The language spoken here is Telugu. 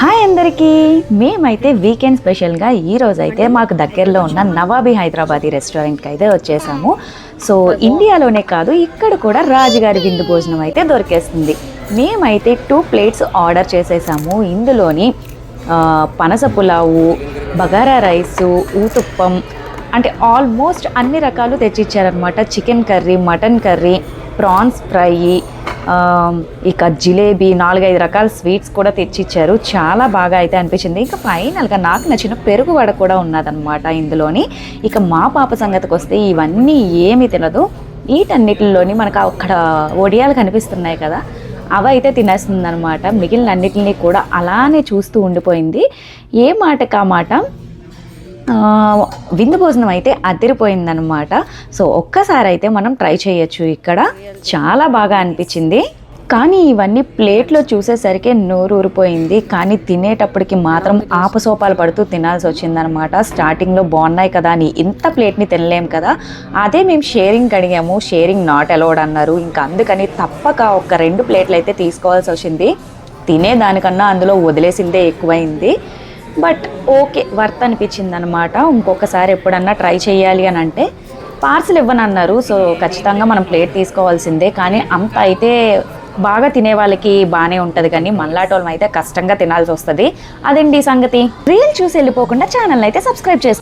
హాయ్ అందరికీ. మేమైతే వీకెండ్ స్పెషల్గా ఈరోజు అయితే మాకు దగ్గరలో ఉన్న నవాబీ హైదరాబాదీ రెస్టారెంట్కి అయితే వచ్చేసాము. సో ఇండియాలోనే కాదు ఇక్కడ కూడా రాజుగారి విందు భోజనం అయితే దొరికేస్తుంది. మేమైతే టూ ప్లేట్స్ ఆర్డర్ చేసేసాము. ఇందులోని పనస పులావు బగారా రైసు ఊతుప్పం అంటే ఆల్మోస్ట్ అన్ని రకాలు తెచ్చిచ్చారనమాట chicken curry mutton curry prawns fry ఇక జిలేబీ నాలుగైదు రకాల స్వీట్స్ కూడా తెచ్చిచ్చారు. చాలా బాగా అయితే అనిపించింది. ఇంకా ఫైనల్గా నాకు నచ్చిన పెరుగు వడ కూడా ఉన్నదనమాట ఇందులోని. ఇక మా పాప సంగతికి వస్తే ఇవన్నీ ఏమీ తినదు. వీటన్నిటిలోని మనకు అక్కడ ఒడియాలు కనిపిస్తున్నాయి కదా అవి అయితే తినేస్తుంది అనమాట మిగిలిన అన్నిటిని కూడా అలానే చూస్తూ ఉండిపోయింది. ఏ మాటకా మాట? విందు భోజనం అయితే అదిరిపోయిందనమాట సో ఒక్కసారి అయితే మనం ట్రై చేయొచ్చు ఇక్కడ. చాలా బాగా అనిపించింది. కానీ ఇవన్నీ ప్లేట్లో చూసేసరికి నోరు ఊరిపోయింది కానీ తినేటప్పటికి మాత్రం ఆపసోపాలు పడుతూ తినాల్సి వచ్చిందనమాట స్టార్టింగ్లో బాగున్నాయి కదా అని ఇంత ప్లేట్ని తినలేం కదా. అదే మేము షేరింగ్ అడిగాము. షేరింగ్ నాట్ అలౌడ్ అన్నారు. ఇంకా అందుకని తప్పక ఒక రెండు ప్లేట్లు అయితే తీసుకోవాల్సి వచ్చింది. తినేదానికన్నా అందులో వదిలేసిందే ఎక్కువైంది. బట్ ఓకే వర్త్ అనిపించింది అనమాట ఇంకొకసారి ఎప్పుడన్నా ట్రై చేయాలి అని అంటే పార్సిల్ ఇవ్వనన్నారు. సో ఖచ్చితంగా మనం ప్లేట్ తీసుకోవాల్సిందే. కానీ అంత అయితే బాగా తినే వాళ్ళకి బాగానే ఉంటుంది. కానీ మనలాంటి అయితే కష్టంగా తినాల్సి వస్తుంది. అదండి సంగతి? రీల్ చూసి వెళ్ళిపోకుండా ఛానల్ అయితే సబ్స్క్రైబ్ చేసుకో